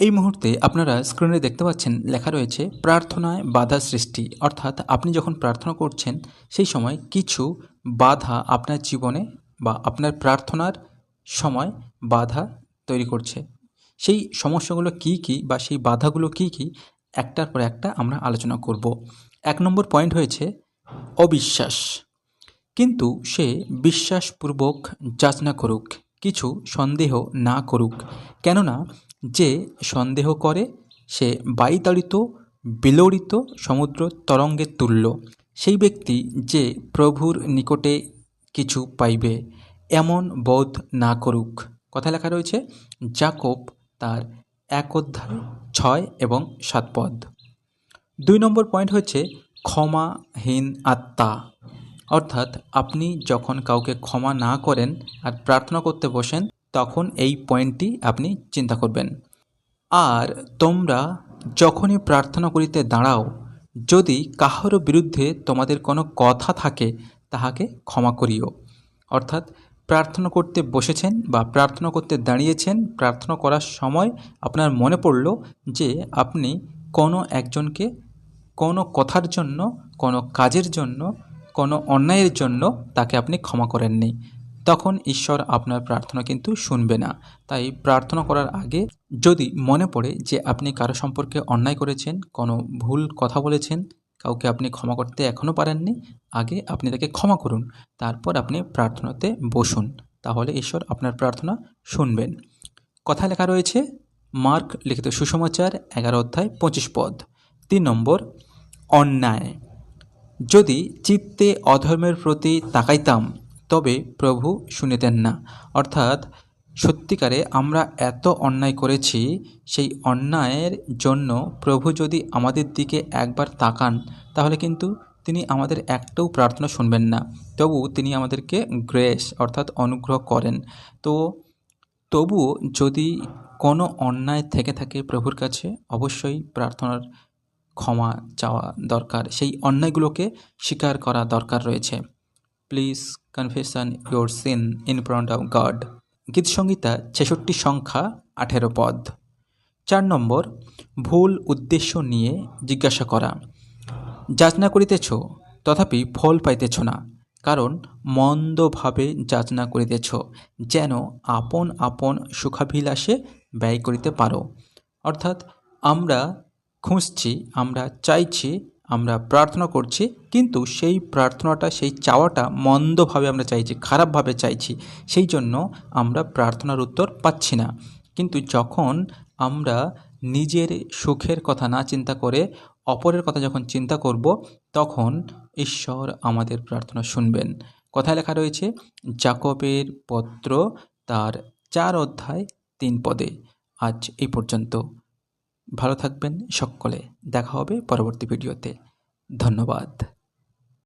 এই মুহূর্তে আপনারা স্ক্রিনে দেখতে পাচ্ছেন লেখা রয়েছে, প্রার্থনায় বাধা সৃষ্টি। অর্থাৎ আপনি যখন প্রার্থনা করছেন, সেই সময় কিছু বাধা আপনার জীবনে বা আপনার প্রার্থনার সময় বাধা তৈরি করছে। সেই সমস্যাগুলো কি কি বা সেই বাধাগুলো কি কি, একটার পর একটা আমরা আলোচনা করব। এক নম্বর পয়েন্ট হয়েছে, অবিশ্বাস। কিন্তু সে বিশ্বাসপূর্বক যাচনা করুক, কিছু সন্দেহ না করুক। কেননা যে সন্দেহ করে, সে বায়ুতাড়িত বিলড়িত সমুদ্র তরঙ্গের তুল্য। সেই ব্যক্তি যে প্রভুর নিকটে কিছু পাইবে, এমন বোধ না করুক। কথা লেখা রয়েছে, জাকব তার এক অধ্যায়, ছয় এবং সাত পদ। দুই নম্বর পয়েন্ট হচ্ছে, ক্ষমাহীন আত্মা। অর্থাৎ আপনি যখন কাউকে ক্ষমা না করেন আর প্রার্থনা করতে বসেন তখন এই পয়েন্টটি আপনি চিন্তা করবেন। আর তোমরা যখনই প্রার্থনা করিতে দাঁড়াও, যদি কাহারও বিরুদ্ধে তোমাদের কোনো কথা থাকে, তাহাকে ক্ষমা করিও। অর্থাৎ প্রার্থনা করতে বসেছেন বা প্রার্থনা করতে দাঁড়িয়েছেন, প্রার্থনা করার সময় আপনার মনে পড়ল যে আপনি কোনো একজনকে কোনো কথার জন্য, কোনো কাজের জন্য, কোনো অন্যায়ের জন্য তাকে আপনি ক্ষমা করেননি। তখন ঈশ্বর আপনার প্রার্থনা কিন্তু শুনবে না। তাই প্রার্থনা করার আগে যদি মনে পড়ে যে আপনি কারও সম্পর্কে অন্যায় করেছেন, কোনো ভুল কথা বলেছেন, কাউকে আপনি ক্ষমা করতে এখনও পারেননি, আগে আপনি তাকে ক্ষমা করুন, তারপর আপনি প্রার্থনাতে বসুন। তাহলে ঈশ্বর আপনার প্রার্থনা শুনবেন। কথা লেখা রয়েছে, মার্ক লিখিত সুসমাচার, এগারো অধ্যায়, পঁচিশ পদ। তিন নম্বর, অন্যায়। যদি চিত্তে অধর্মের প্রতি তাকাইতাম তবে প্রভু শুনিতেন না। অর্থাৎ, সত্যিকারে আমরা এত অন্যায় করেছি, সেই অন্যায়ের জন্য প্রভু যদি আমাদের দিকে একবার তাকান, তাহলে কিন্তু তিনি আমাদের একটাও প্রার্থনা শুনবেন না। তবু তিনি আমাদেরকে গ্রেস, অর্থাৎ অনুগ্রহ করেন। তো, তবুও যদি কোনো অন্যায় থেকে থাকে প্রভুর কাছে, অবশ্যই প্রার্থনার ক্ষমা চাওয়া দরকার। সেই অন্যায়গুলোকে স্বীকার করা দরকার রয়েছে। Please confession your sin in front of God গীতসংহিতা ছেষট্টি সংখ্যা আঠেরো পদ। চার নম্বর, ভুল উদ্দেশ্য নিয়ে জিজ্ঞাসা করা। যাচনা করিতেছ, তথাপি ফল পাইতেছ না। কারণ মন্দভাবে যাচনা করিতেছ, যেন আপন আপন সুখাভিলাষে ব্যয় করিতে পারো। অর্থাৎ আমরা খুঁজছি, আমরা চাইছি আমরা প্রার্থনা করছি, কিন্তু সেই প্রার্থনাটা, সেই চাওয়াটা মন্দভাবে আমরা চাইছি, খারাপভাবে চাইছি, সেই জন্য আমরা প্রার্থনার উত্তর পাচ্ছি না। কিন্তু যখন আমরা নিজের সুখের কথা না চিন্তা করে অপরের কথা যখন চিন্তা করব, তখন ঈশ্বর আমাদের প্রার্থনা শুনবেন। কথায় লেখা রয়েছে, জাকবের পত্র তার চার অধ্যায় তিন পদে। আজ এই পর্যন্ত। ভালো থাকবেন সকলে। দেখা হবে পরবর্তী ভিডিওতে। ধন্যবাদ।